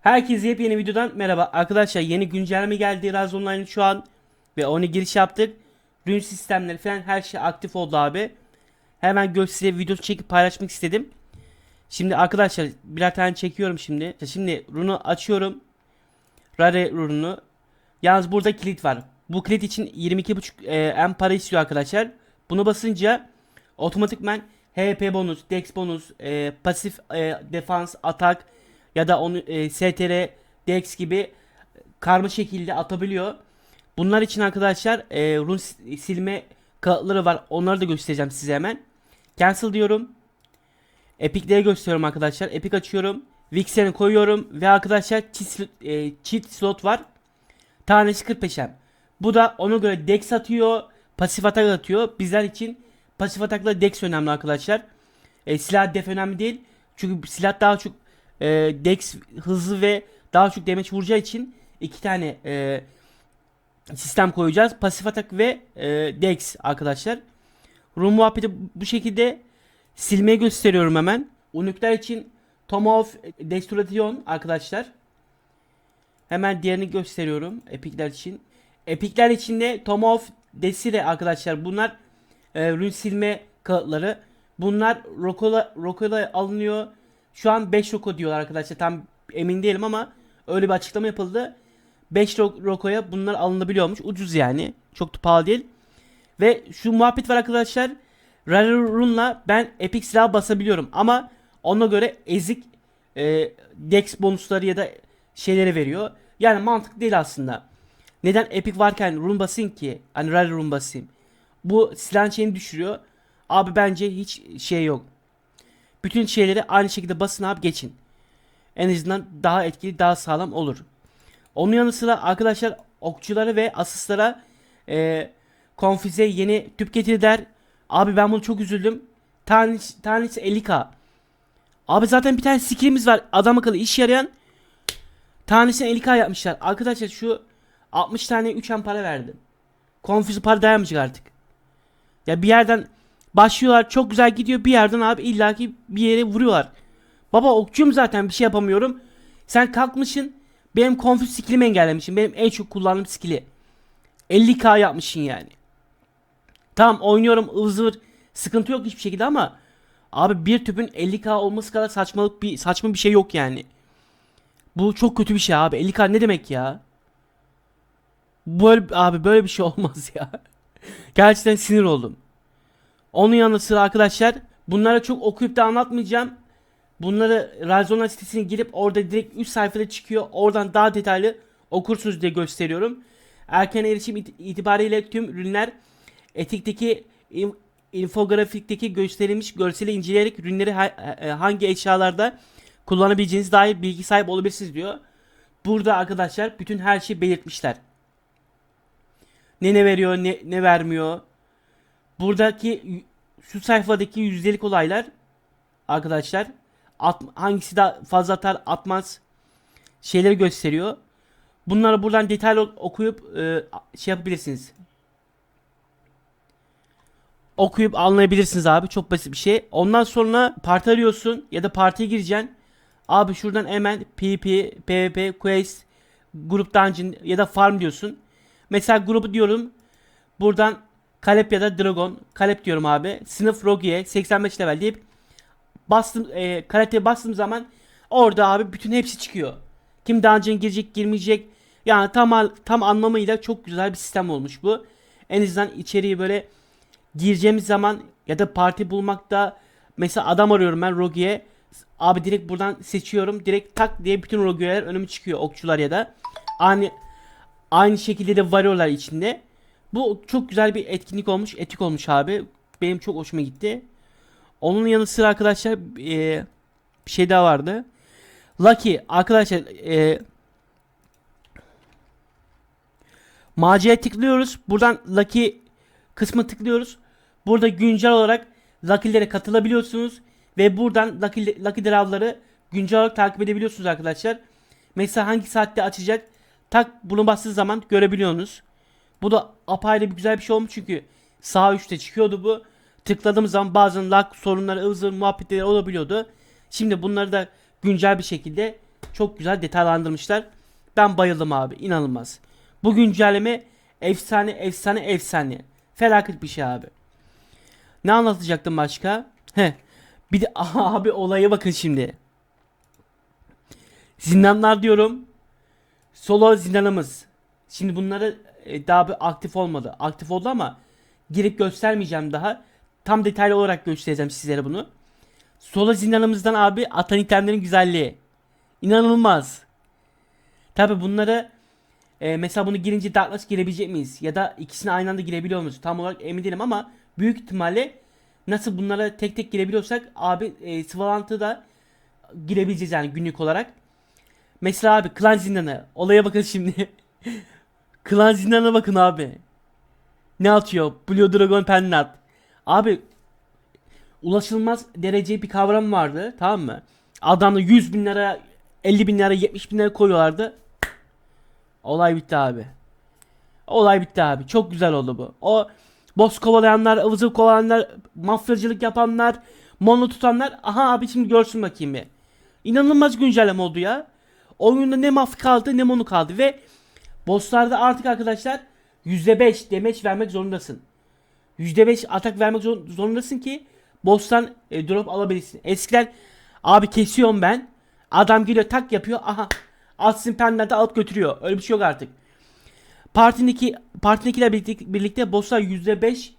Herkese yepyeni videodan merhaba. Arkadaşlar yeni güncelleme geldi Raz Online şu an. Ve onu giriş yaptık. Rün sistemleri falan her şey aktif oldu abi. Hemen gösterip video çekip paylaşmak istedim. Şimdi arkadaşlar birer tane çekiyorum şimdi. Şimdi Run'u açıyorum. Rare Run'u. Yalnız burada kilit var. Bu kilit için 22.5 e, para istiyor arkadaşlar. Bunu basınca otomatikman HP bonus, Dex bonus, e, pasif e, defans, atak ya da onu e, STR, Dex gibi karma şekilde atabiliyor. Bunlar için arkadaşlar e, run sil- silme kağıtları var. Onları da göstereceğim size hemen. Cancel diyorum. Epic'leri gösteriyorum arkadaşlar. Epic açıyorum. Vixen'i koyuyorum ve arkadaşlar cheat, e, cheat slot var. Tanesi 45 M. Bu da ona göre Dex atıyor, pasif atak atıyor. Bizler için pasif atakla Dex önemli arkadaşlar. E, silah def önemli değil. Çünkü silah daha çok e, Dex hızlı ve daha çok damage vuracağı için iki tane e, sistem koyacağız. Pasif atak ve e, Dex arkadaşlar. Room muhabbeti bu şekilde silmeyi gösteriyorum hemen. Unikler için Tomahawk Destruction arkadaşlar. Hemen diğerini gösteriyorum epikler için. Epikler için de Tomahawk Desire arkadaşlar. Bunlar e, rün silme kağıtları. Bunlar Rokola, Rokola alınıyor. Şu an 5 Roko diyorlar arkadaşlar. Tam emin değilim ama öyle bir açıklama yapıldı. 5 ro- Roko'ya bunlar alınabiliyormuş. Ucuz yani. Çok da pahalı değil. Ve şu muhabbet var arkadaşlar. Rare Rune'la ben Epic silah basabiliyorum. Ama ona göre ezik e, Dex bonusları ya da şeyleri veriyor. Yani mantıklı değil aslında. Neden Epic varken rune basayım ki? Hani Rare Rune basayım. Bu silahın şeyini düşürüyor. Abi bence hiç şey yok. Bütün şeyleri aynı şekilde basın abi geçin. En azından daha etkili daha sağlam olur. Onun yanı sıra arkadaşlar okçuları ve asistlara e, konfize yeni tüp getirdiler. Abi ben bunu çok üzüldüm. Tanesi, tanesi 50k. Abi zaten bir tane skillimiz var. Adam akıllı iş yarayan. Tanesini 50k yapmışlar. Arkadaşlar şu 60 tane 3 an para verdim. Konfüzü para dayanmayacak artık. Ya bir yerden başlıyorlar çok güzel gidiyor bir yerden abi illaki bir yere vuruyorlar. Baba okçuyum zaten bir şey yapamıyorum. Sen kalkmışsın benim konfüz skillimi engellemişsin. Benim en çok kullandığım skilli. 50k yapmışsın yani. Tamam oynuyorum ıvır zıvır sıkıntı yok hiçbir şekilde ama abi bir tüpün 50k olması kadar saçmalık bir saçma bir şey yok yani. Bu çok kötü bir şey abi. 50k ne demek ya? Böyle abi böyle bir şey olmaz ya. Gerçekten sinir oldum. Onun yanı sıra arkadaşlar bunlara çok okuyup da anlatmayacağım. Bunları Razona sitesine girip orada direkt 3 sayfada çıkıyor. Oradan daha detaylı okursunuz diye gösteriyorum. Erken erişim it- itibariyle tüm ürünler etikteki in- infografikteki gösterilmiş görseli inceleyerek ürünleri ha- e, hangi eşyalarda kullanabileceğiniz dair bilgi sahip olabilirsiniz diyor. Burada arkadaşlar bütün her şeyi belirtmişler. Ne ne veriyor ne, ne vermiyor. Buradaki şu sayfadaki yüzdelik olaylar arkadaşlar at, hangisi daha fazla atar atmaz şeyleri gösteriyor. Bunları buradan detaylı okuyup e, şey yapabilirsiniz. Okuyup anlayabilirsiniz abi. Çok basit bir şey. Ondan sonra parti arıyorsun ya da partiye gireceksin. Abi şuradan hemen PP, PvP, Quest, Grup Dungeon ya da Farm diyorsun. Mesela grubu diyorum. Buradan Kalep ya da Dragon. Kalep diyorum abi. Sınıf Rogue'ye 85 level deyip bastım e, karateye bastığım zaman orada abi bütün hepsi çıkıyor. Kim dungeon girecek girmeyecek. Yani tam tam anlamıyla çok güzel bir sistem olmuş bu. En azından içeriği böyle gireceğimiz zaman ya da parti bulmakta mesela adam arıyorum ben Rogue'ye. Abi direkt buradan seçiyorum. Direkt tak diye bütün Rogue'ler önüme çıkıyor okçular ya da. Aynı aynı şekilde de varıyorlar içinde. Bu çok güzel bir etkinlik olmuş, etik olmuş abi. Benim çok hoşuma gitti. Onun yanı sıra arkadaşlar e, bir şey daha vardı. Lucky arkadaşlar e, maceraya tıklıyoruz. Buradan Lucky kısmı tıklıyoruz. Burada güncel olarak Lucky'lere katılabiliyorsunuz. Ve buradan Lucky, Lucky Draw'ları güncel olarak takip edebiliyorsunuz arkadaşlar. Mesela hangi saatte açacak tak bunu bastığı zaman görebiliyorsunuz. Bu da apayrı bir güzel bir şey olmuş çünkü sağ üstte çıkıyordu bu. Tıkladığımız zaman bazen lag sorunları, ıvzır muhabbetleri olabiliyordu. Şimdi bunları da güncel bir şekilde Çok güzel detaylandırmışlar. Ben bayıldım abi. inanılmaz. Bu güncelleme efsane efsane efsane. Felaket bir şey abi. Ne anlatacaktım başka? He. Bir de abi olaya bakın şimdi. Zindanlar diyorum. Solo zindanımız. Şimdi bunları e, daha bir aktif olmadı. Aktif oldu ama girip göstermeyeceğim daha. Tam detaylı olarak göstereceğim sizlere bunu. Solo zindanımızdan abi atan itemlerin güzelliği. İnanılmaz. Tabi bunları e, mesela bunu girince Darkness girebilecek miyiz? Ya da ikisini aynı anda girebiliyor muyuz? Tam olarak emin değilim ama büyük ihtimalle nasıl bunlara tek tek girebiliyorsak abi e, Svalant'ı da girebileceğiz yani günlük olarak. Mesela abi klan zindanı. Olaya bakın şimdi. klan zindanına bakın abi. Ne atıyor? Blue Dragon Pennant. Abi ulaşılmaz derece bir kavram vardı tamam mı? Adamı 100 bin lira 50 bin lira 70 bin lira koyuyorlardı. Olay bitti abi. Olay bitti abi. Çok güzel oldu bu. O boss kovalayanlar, ıvızı kovalayanlar, mafyacılık yapanlar, mono tutanlar. Aha abi şimdi görsün bakayım bir. İnanılmaz güncelleme oldu ya. Oyunda ne maf kaldı ne mono kaldı ve bosslarda artık arkadaşlar %5 demeç vermek zorundasın. %5 atak vermek zor- zorundasın ki boss'tan e, drop alabilirsin. Eskiden abi kesiyorum ben. Adam geliyor tak yapıyor. Aha. Atsın penlerde alıp götürüyor. Öyle bir şey yok artık. Partindeki partindekiler birlikte, birlikte boss'a %5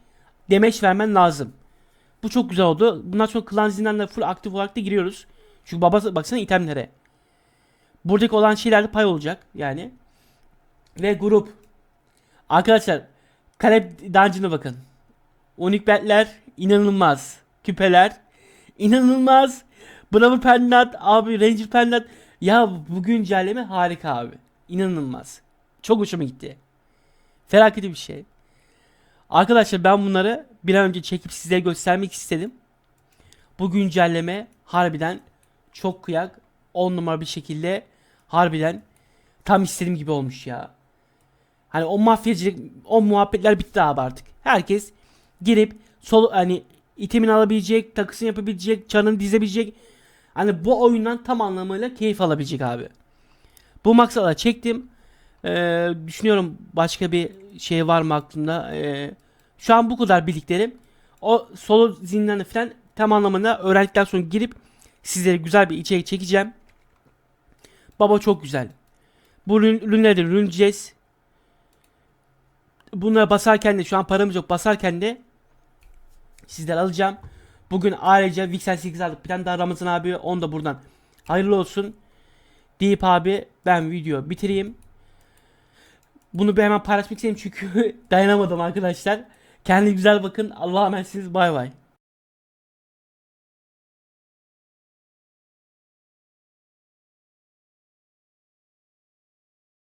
demeç vermen lazım. Bu çok güzel oldu. Bundan sonra klan zindanına full aktif olarak da giriyoruz. Çünkü babası baksana itemlere. Buradaki olan şeylerde pay olacak yani. Ve grup. Arkadaşlar Kalep Dungeon'a bakın. Unik betler inanılmaz. Küpeler inanılmaz. Bravo Pennant abi Ranger Pennant. Ya bu güncelleme harika abi. İnanılmaz. Çok hoşuma gitti. Felaket bir şey. Arkadaşlar ben bunları bir an önce çekip size göstermek istedim. Bu güncelleme harbiden çok kıyak 10 numara bir şekilde harbiden tam istediğim gibi olmuş ya. Hani o mafyacılık, o muhabbetler bitti abi artık. Herkes girip sol hani itemini alabilecek, takısını yapabilecek, çanını dizebilecek. Hani bu oyundan tam anlamıyla keyif alabilecek abi. Bu maksada çektim. Ee, düşünüyorum başka bir şey var mı aklımda. Ee, şu an bu kadar bildiklerim. O solo zindanı falan tam anlamıyla öğrendikten sonra girip sizlere güzel bir içerik çekeceğim. Baba çok güzel. Bu ürün- ürünleri de ürüneceğiz. Bunlara basarken de şu an paramız yok basarken de sizden alacağım. Bugün ayrıca Vixen 8 aldık. Bir tane daha Ramazan abi onu da buradan hayırlı olsun. Deyip abi ben video bitireyim. Bunu bir hemen paylaşmak istedim çünkü dayanamadım arkadaşlar. Kendinize güzel bakın. Allah'a emanetsiniz. Bay bay.